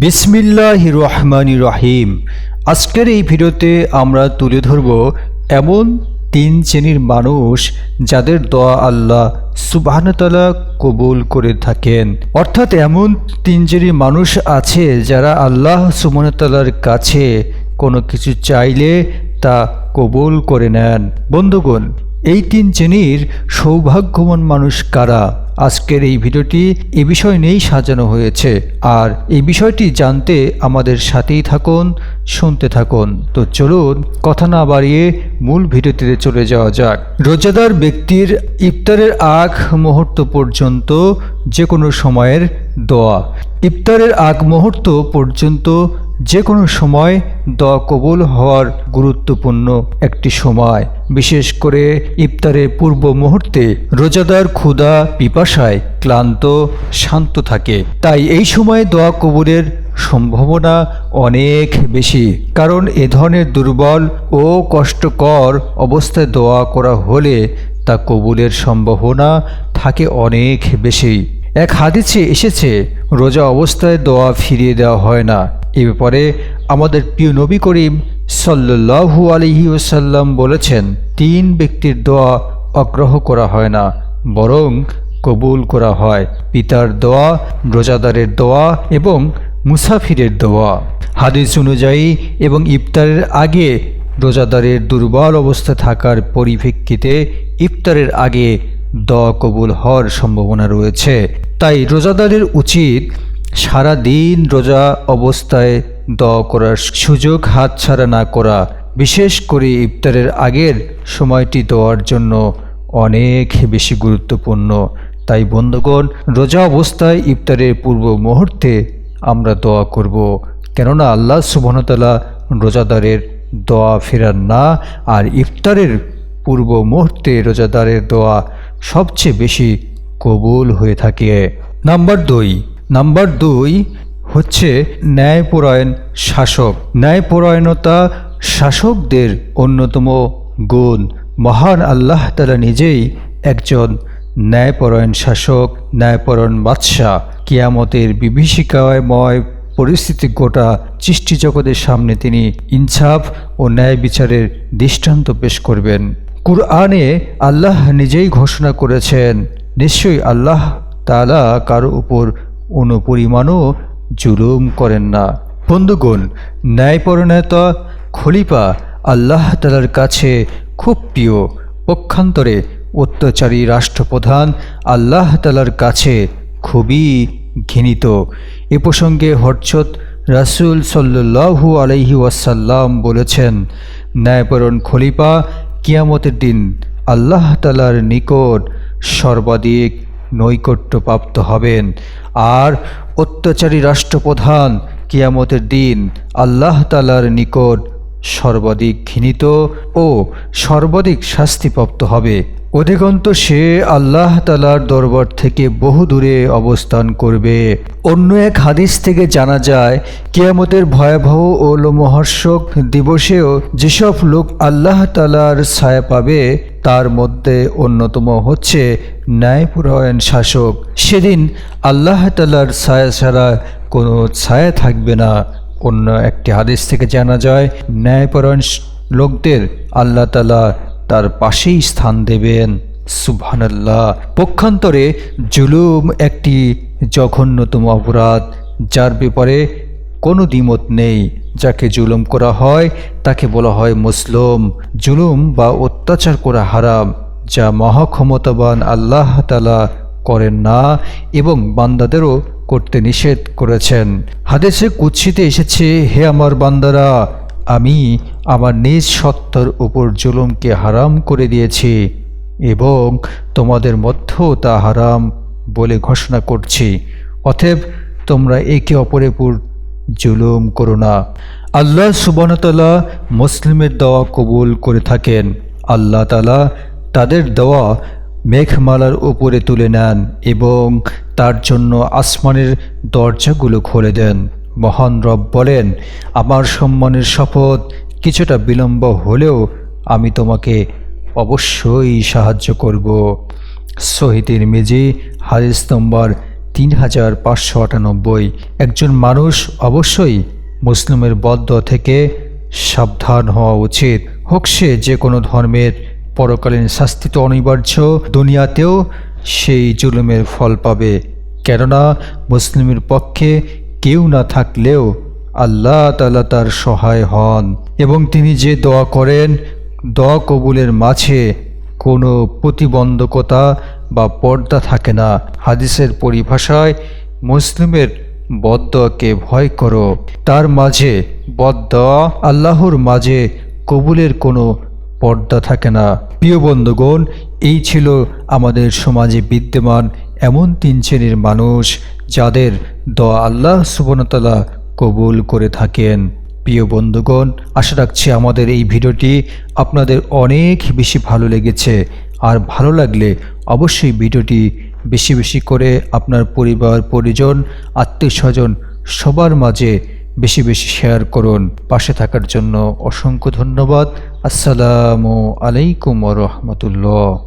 বিসমিল্লাহ রহমান রহিম। আজকের এই ভিডিওতে আমরা তুলে ধরব এমন তিন শ্রেণির মানুষ যাদের দোয়া আল্লাহ সুবাহনতালা কবুল করে থাকেন। অর্থাৎ এমন তিন শ্রেণির মানুষ আছে যারা আল্লাহ সুবহানাহু কাছে কোনো কিছু চাইলে তা কবুল করে নেন। বন্ধুগণ এই তিন শ্রেণির সৌভাগ্যবান মানুষ কারা? আজকের এই ভিডিওটি এ বিষয় নিয়েই সাজানো হয়েছে। আর এই বিষয়টি জানতে আমাদের সাথেই থাকুন, শুনতে থাকুন। তো চলুন, কথা না বাড়িয়ে মূল ভিডিওটিতে চলে যাওয়া যাক। রোজাদার ব্যক্তির ইফতারের আগ মুহূর্ত পর্যন্ত যে কোনো সময়ের দোয়া। ইফতারের আগ মুহূর্ত পর্যন্ত যে কোনো সময় দোয়া কবুল হওয়ার গুরুত্বপূর্ণ একটি সময়। বিশেষ করে ইফতারের পূর্ব মুহূর্তে রোজাদার ক্ষুধা, পিপাসায় ক্লান্ত, শান্ত থাকে। তাই এই সময়ে দোয়া কবুলের সম্ভাবনা অনেক বেশি। কারণ এ ধরনের দুর্বল ও কষ্টকর অবস্থায় দোয়া করা হলে তা কবুলের সম্ভাবনা থাকে অনেক বেশি। এক হাদিসে এসেছে, রোজা অবস্থায় দোয়া ফিরিয়ে দেওয়া হয় না। এ ব্যাপারে আমাদের প্রিয় নবী করিম সাল্লু আলহি ওসাল্লাম বলেছেন, তিন ব্যক্তির দোয়া অগ্রহ করা হয় না, বরং কবুল করা হয়। পিতার দোয়া, রোজাদারের দোয়া এবং মুসাফিরের দোয়া। হাদিস অনুযায়ী, এবং ইফতারের আগে রোজাদারের দুর্বল অবস্থা থাকার পরিপ্রেক্ষিতে ইফতারের আগে দোয়া কবুল হওয়ার সম্ভাবনা রয়েছে। তাই রোজাদারের উচিত সারা দিন রোজা অবস্থায় দোয়া করার সুযোগ হাতছাড়া না করা। বিশেষ করে ইফতারের আগের সময়টি দেওয়ার জন্য অনেক বেশি গুরুত্বপূর্ণ। তাই বন্ধুগণ, রোজা অবস্থায় ইফতারের পূর্ব মুহূর্তে আমরা দোয়া করব। কেননা আল্লাহ সুবহনতালা রোজাদারের দোয়া ফেরান না, আর ইফতারের পূর্ব মুহূর্তে রোজাদারের দোয়া সবচেয়ে বেশি কবুল হয়ে থাকে। নাম্বার দুই। নাম্বার দুই হচ্ছে ন্যায়পরায়ণ শাসক। ন্যায়পরায়ণতা শাসকদের অন্যতম গুণ। মহান আল্লাহ তালা নিজেই একজন ন্যায়পরায়ণ শাসক, ন্যায়পরায়ণ বাদশাহ। কিয়ামতের বিভীষিকাময় পরিস্থিতি গোটা সৃষ্টি জগতের সামনে তিনি ইনসাফ ও ন্যায় বিচারের দৃষ্টান্ত পেশ করবেন। কুরআনে আল্লাহ নিজেই ঘোষণা করেছেন নিশ্চয়ই আল্লাহ তালা কারও উপর অনুপরিমাণও জুলুম করেন না। বন্ধুগণ ন্যায়পরণতা খলিফা আল্লাহ তালার কাছে খুব প্রিয়। পক্ষান্তরে অত্যাচারী রাষ্ট্রপ্রধান আল্লাহ তালার কাছে খুবই ঘৃণিত। এ প্রসঙ্গে হরচত রাসুল সাল্লু আলহি ওয়াসাল্লাম বলেছেন ন্যায়পরণ খলিফা কিয়ামতের দিন আল্লাহ তালার নিকট সর্বাধিক নৈকট্যপ্রাপ্ত হবেন। আর অত্যাচারী রাষ্ট্রপ্রধান কিয়ামতের দিন আল্লাহ তালার নিকট সর্বাধিক ঘৃণিত ও সর্বাধিক শাস্তিপ্রাপ্ত হবে। অধিকন্ত সে আল্লাহ তালার দরবার থেকে বহু দূরে অবস্থান করবে। অন্য এক হাদিস থেকে জানা যায়, কিয়ামতের ভয়াবহ ও লোমহর্ষক দিবসেও যেসব লোক আল্লাহ তালার ছায়া পাবে তার মধ্যে অন্যতম হচ্ছে ন্যায়পুরায়ণ শাসক। সেদিন আল্লাহ তালার ছায়া ছাড়া কোনো ছায়া থাকবে না। অন্য একটি হাদিস থেকে জানা যায়, ন্যায়পরায়ণ লোকদের আল্লাহ তালা তার পাশেই স্থান দেবেন। সুবহানাল্লাহ। পক্ষান্তরে জুলুম একটি জঘন্যতম অপরাধ, যার ব্যাপারে কোনো দ্বিমত নেই। যাকে জুলুম করা হয়, তাকে বলা হয় মুসলুম। জুলুম বা অত্যাচার করা হারাম, যা মহাক্ষমতাবান আল্লাহ তালা করেন না এবং বান্দাদেরও করতে নিষেধ করেছেন। হাদেশে কুৎসিতে এসেছে, হে আমার বান্দারা, আমি আমার নিজ সত্তার উপর জুলুমকে হারাম করে দিয়েছি এবং তোমাদের মধ্যেও তা হারাম বলে ঘোষণা করছি। অতএব তোমরা একে অপরের জুলুম করো না। আল্লাহ সুবানতালা মুসলিমের দেওয়া কবুল করে থাকেন। আল্লাহ তালা তাদের দেওয়া মেঘমালার উপরে তুলে নেন এবং তার জন্য আসমানের দরজাগুলো খুলে দেন। মহান রব বলেন, আমার সম্মানের শপথ কিছুটা বিলম্ব হলেও আমি তোমাকে অবশ্যই সাহায্য করব। শহীদের মেজি হাদিস নম্বর তিন হাজার পাঁচশো আটানব্বই। একজন মানুষ অবশ্যই মুসলিমের বদ্ধ থেকে সাবধান হওয়া উচিত। হোক সে যে কোনো ধর্মের, পরকালীন শাস্তি তো অনিবার্য, দুনিয়াতেও সেই জুলুমের ফল পাবে। কেননা মুসলিমের পক্ষে কেউ না থাকলেও আল্লাহ তালা তার সহায় হন। এবং তিনি যে দোয়া করেন, দোয়া কবুলের মাঝে কোনো প্রতিবন্ধকতা বা পর্দা থাকে না। হাদিসের পরিভাষায় মুসলিমের বদকে ভয় করো। তার মাঝে বদয়া আল্লাহর মাঝে কবুলের কোনো পর্দা থাকে না। প্রিয় বন্ধুগণ, এই ছিল আমাদের সমাজে বিদ্যমান এমন তিন শ্রেণির মানুষ যাদের দোয়া আল্লাহ সুবনতলা কবুল করে থাকেন। প্রিয় বন্ধুগণ, আশা রাখছি আমাদের এই ভিডিওটি আপনাদের অনেক বেশি ভালো লেগেছে। আর ভালো লাগলে অবশ্যই ভিডিওটি বেশি বেশি করে আপনার পরিবার, পরিজন, আত্মীয় স্বজন সবার মাঝে বেশি বেশি শেয়ার করুন। পাশে থাকার জন্য অসংখ্য ধন্যবাদ। আসসালামু আলাইকুম রহমতুল্লাহ।